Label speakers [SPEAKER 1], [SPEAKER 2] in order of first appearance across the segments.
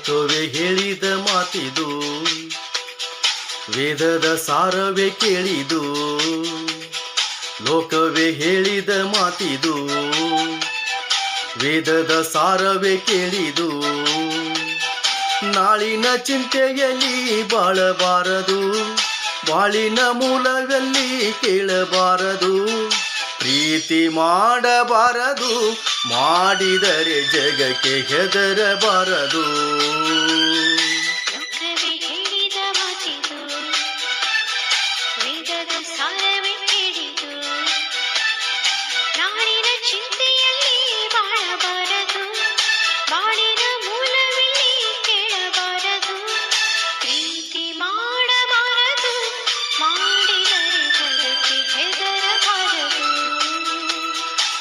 [SPEAKER 1] ಲೋಕವೇ ಹೇಳಿದ ಮಾತಿದು. ವೇದದ ಸಾರವೇ ಕೇಳಿದು. ಲೋಕವೇ ಹೇಳಿದ ಮಾತಿದು. ವೇದದ ಸಾರವೇ ಕೇಳಿದು. ನಾಳಿನ ಚಿಂತೆಯಲ್ಲಿ ಬಾಳಬಾರದು. ಬಾಳಿನ ಮೂಲದಲ್ಲಿ ಕೇಳಬಾರದು. ಪ್ರೀತಿ ಮಾಡಬಾರದು ಮಾಡಿದರೆ ಜಗಕ್ಕೆ ಹೆದರಬಾರದು.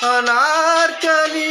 [SPEAKER 2] அனார்கலி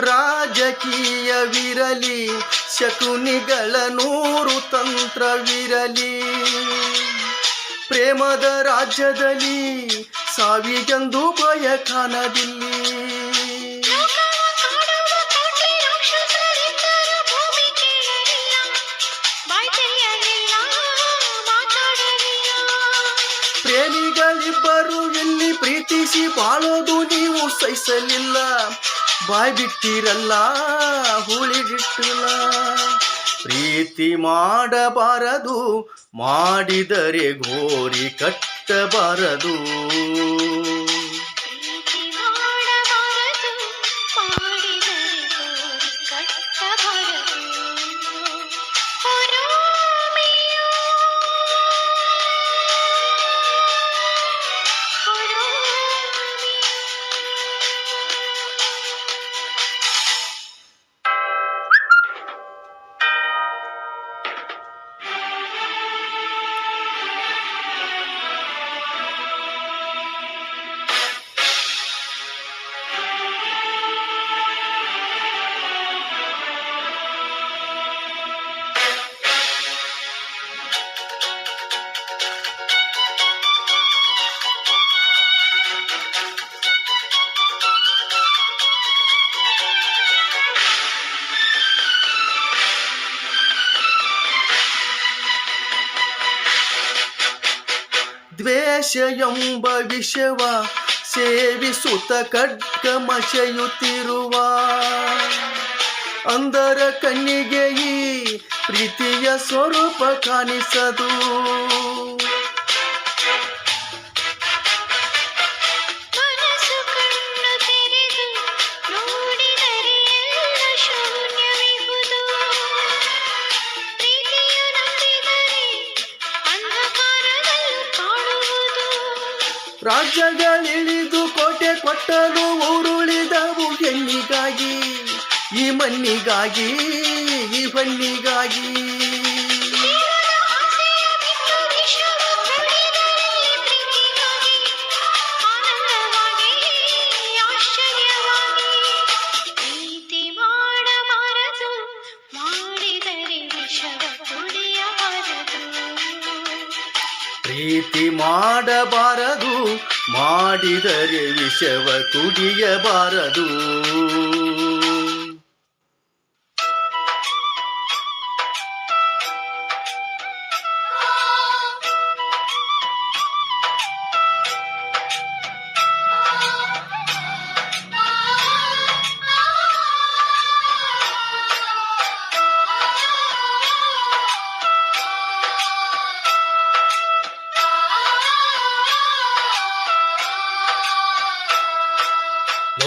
[SPEAKER 1] ರಾಜಕೀಯವಿರಲಿ, ಶಕುನಿಗಳ ನೂರು ತಂತ್ರವಿರಲಿ. ಪ್ರೇಮದ ರಾಜ್ಯದಲ್ಲಿ ಸಾವಿಗೆಂದು ಭಯ ಕಾಣದಿಲ್ಲಿ. ಪ್ರೇಮಿಗಳಿಬ್ಬರು ಎಲ್ಲಿ ಪ್ರೀತಿಸಿ ಬಾಳೋದು ನೀವು ಸಹಿಸಲಿಲ್ಲ. ಬಾಯ್ ಬಿಟ್ಟಿರಲ್ಲ ಹುಳಿಗಿಟ್ಟಿಲ್ಲ ಪ್ರೀತಿ ಮಾಡಬಾರದು ಮಾಡಿದರೆ ಘೋರಿ ಕಟ್ಟಬಾರದು. ದ್ವೇಷ ಎಂಬ ವಿಷವ ಸೇವಿಸುತ್ತ ಖಡ್ಗ ಮಶೆಯುತ್ತಿರುವ ಅಂದರ ಕಣ್ಣಿಗೆ ಈ ಪ್ರೀತಿಯ ಸ್ವರೂಪ ಕಾಣಿಸದು. ರಾಜ್ಯಗಳಿಳಿದು ಕೋಟೆ ಕೊಟ್ಟಲು ಊರುಳಿದವು ಹೆಣ್ಣಿಗಾಗಿ ಈ ಮಣ್ಣಿಗಾಗಿ ಈ ಹೊನ್ನಿಗಾಗಿ
[SPEAKER 2] ಪ್ರೀತಿ ಮಾಡಬಾರದು ಮಾಡಿದರೆ ವಿಷವ ಕುಡಿಯಬಾರದು.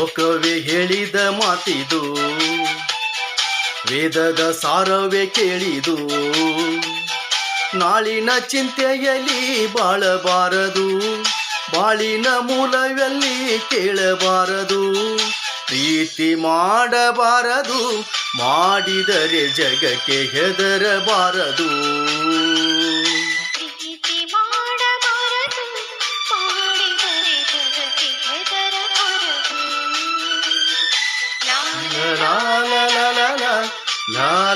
[SPEAKER 1] ಲೋಕವೇ ಹೇಳಿದ ಮಾತಿದು, ವೇದದ ಸಾರವೇ ಕೇಳಿದು, ನಾಳಿನ ಚಿಂತೆಯಲ್ಲಿ ಬಾಳಬಾರದು, ಬಾಳಿನ ಮೂಲವೆಲ್ಲಿ ಕೇಳಬಾರದು, ಪ್ರೀತಿ ಮಾಡಬಾರದು, ಮಾಡಿದರೆ ಜಗಕ್ಕೆ ಹೆದರಬಾರದು.